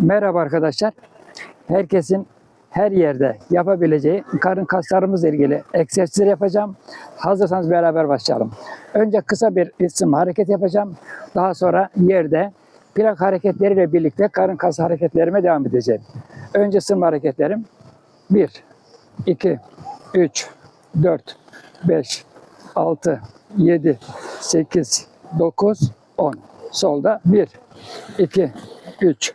Merhaba arkadaşlar. Herkesin her yerde yapabileceği karın kaslarımızla ilgili egzersizler yapacağım. Hazırsanız beraber başlayalım. Önce kısa bir ısınma hareket yapacağım. Daha sonra yerde plak hareketleriyle birlikte karın kası hareketlerime devam edeceğim. Önce ısınma hareketlerim. 1, 2, 3, 4, 5, 6, 7, 8, 9, 10. Solda 1, 2, 3,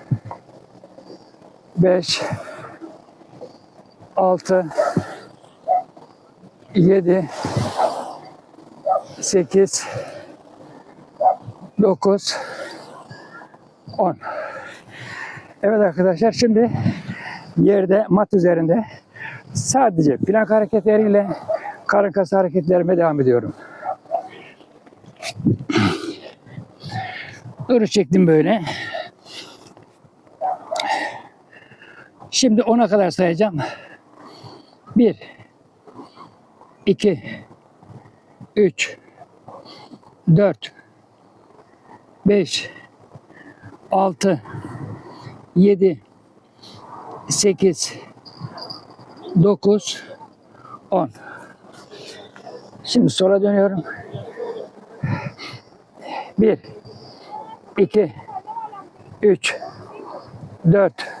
5, 6, 7, 8, 9, 10. Evet arkadaşlar şimdi yerde mat üzerinde sadece plank hareketleriyle karın kası hareketlerime devam ediyorum. Duruş çektim böyle. Şimdi 10'a kadar sayacağım. 1 2 3 4 5 6 7 8 9 10 Şimdi sola dönüyorum. 1 2 3 4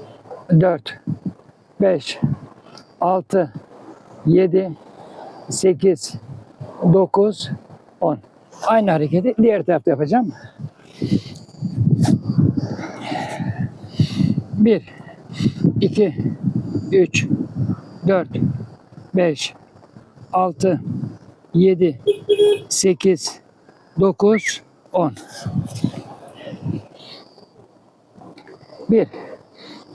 4 5 6 7 8 9 10 Aynı hareketi diğer tarafta yapacağım. 1 2 3 4 5 6 7 8 9 10 1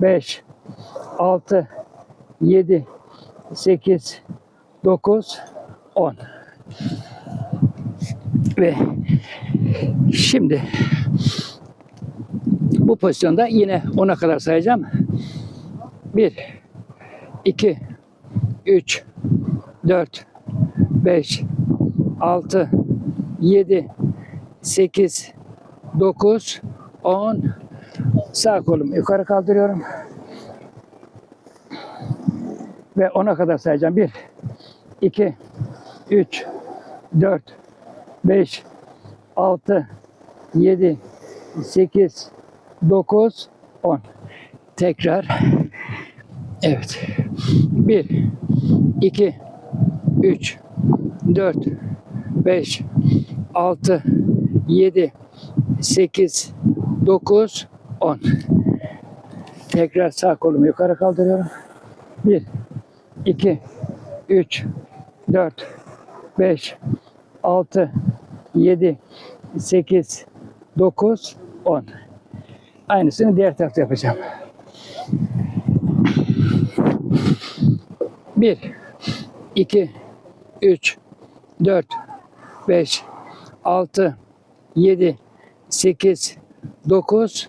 5 6 7 8 9 10 ve şimdi bu pozisyonda yine 10'a kadar sayacağım. 1 2 3 4 5 6 7 8 9 10 Sağ kolumu yukarı kaldırıyorum. Ve 10'a kadar sayacağım. 1, 2, 3, 4, 5, 6, 7, 8, 9, 10. Tekrar. Evet. 1, 2, 3, 4, 5, 6, 7, 8, 9, 10. Tekrar sağ kolumu yukarı kaldırıyorum. 1, 2, 3, 4, 5, 6, 7, 8, 9, 10. Aynısını diğer tarafta yapacağım. 1, 2, 3, 4, 5, 6, 7, 8, 9,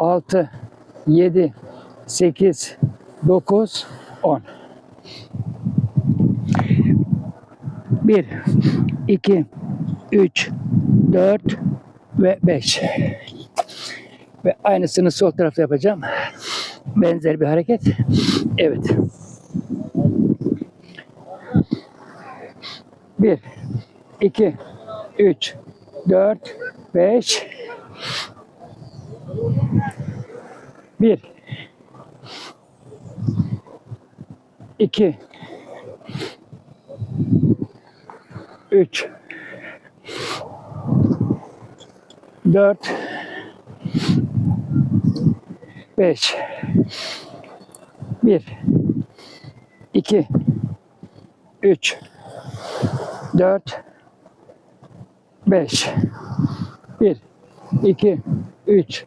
6, 7, 8, 9, 10. 1, 2, 3, 4 ve 5. Ve aynısını sol tarafta yapacağım. Benzer bir hareket. Evet. 1, 2, 3, 4, 5. 1, 2, 3, 4, 5, 1, 2, 3, 4, 5, 1, 2, 3,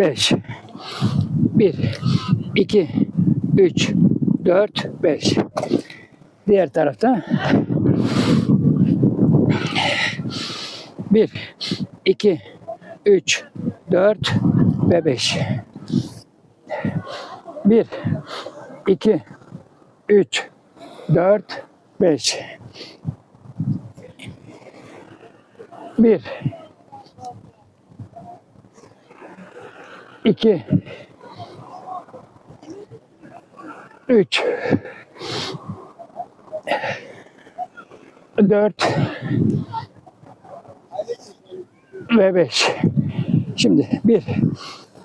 5, 1, 2, 3, 4, 5. Diğer tarafta 1, 2, 3, 4 ve 5. 1, 2, 3, 4, 5. 1, 2, 3, 4 ve 5. Şimdi 1,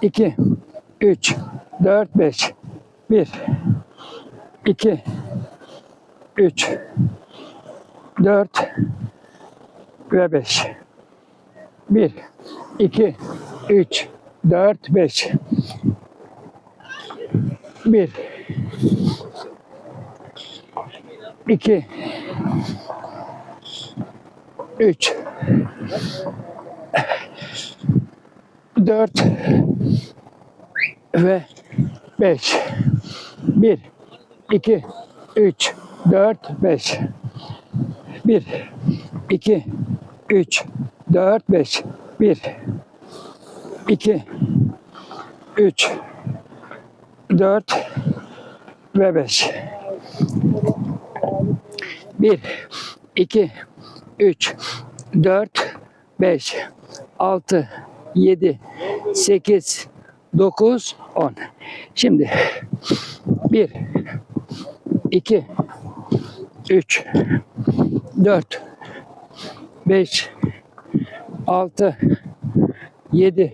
2, 3, 4, 5. 1, 2, 3, 4 ve 5. 1, 2, 3, 4, 5. 1, 2, 3, 4 ve 5. 1, 2, 3, 4, 5. 1, 2, 3, 4, 5. 1, 2, 3, 4 ve 5. 1, 2, 3, 4, 5, 6, 7, 8, 9, 10. Şimdi 1, 2, 3, 4, 5, 6, 7,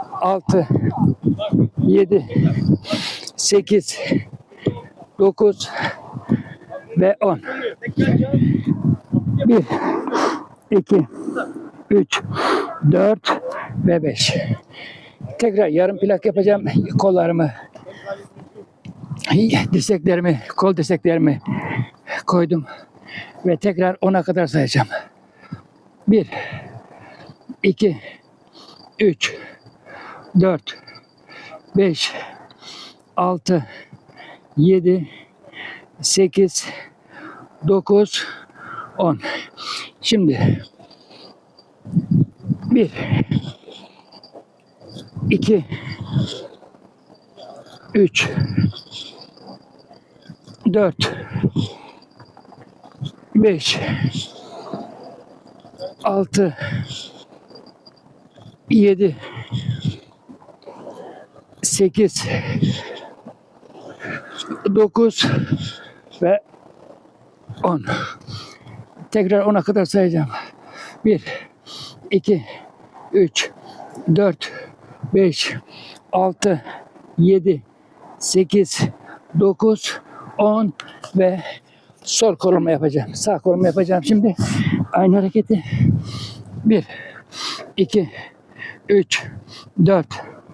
6, 7, 8, 9 ve 10. 1, 2, 3, 4 ve 5. Tekrar yarım plak yapacağım. Kollarımı, dirseklerimi, kol dirseklerimi koydum. Ve tekrar 10'a kadar sayacağım. 1, 2, 3, 4, 5, 6, 7, 8, 9, 10. Şimdi 1, 2, 3, 4, 5, 6, 7, 8, 9 ve 10. Tekrar 10'a kadar sayacağım. 1, 2, 3, 4, 5, 6, 7, 8, 9, 10 ve sol koluma yapacağım. Sağ koluma yapacağım şimdi. Aynı hareketi. 1, 2, 3, 4,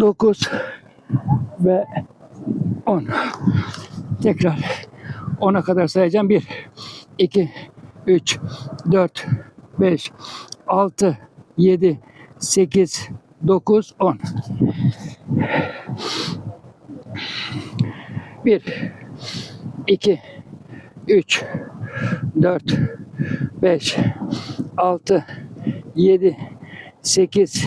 9 ve 10. Tekrar 10'a kadar sayacağım. 1, 2, 3, 4, 5, 6, 7, 8, 9, 10. 1, 2, 3, 4, 5, 6, 7, 8,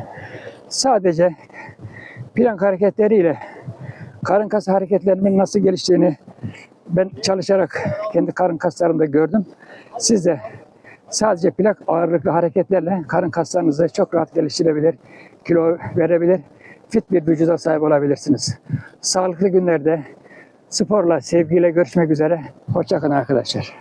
sadece plank hareketleriyle karın kası hareketlerinin nasıl geliştiğini ben çalışarak kendi karın kaslarımda gördüm. Siz de sadece plak ağırlıklı hareketlerle karın kaslarınızı çok rahat geliştirebilir, kilo verebilir, fit bir vücuda sahip olabilirsiniz. Sağlıklı günlerde sporla, sevgiyle görüşmek üzere. Hoşçakalın arkadaşlar.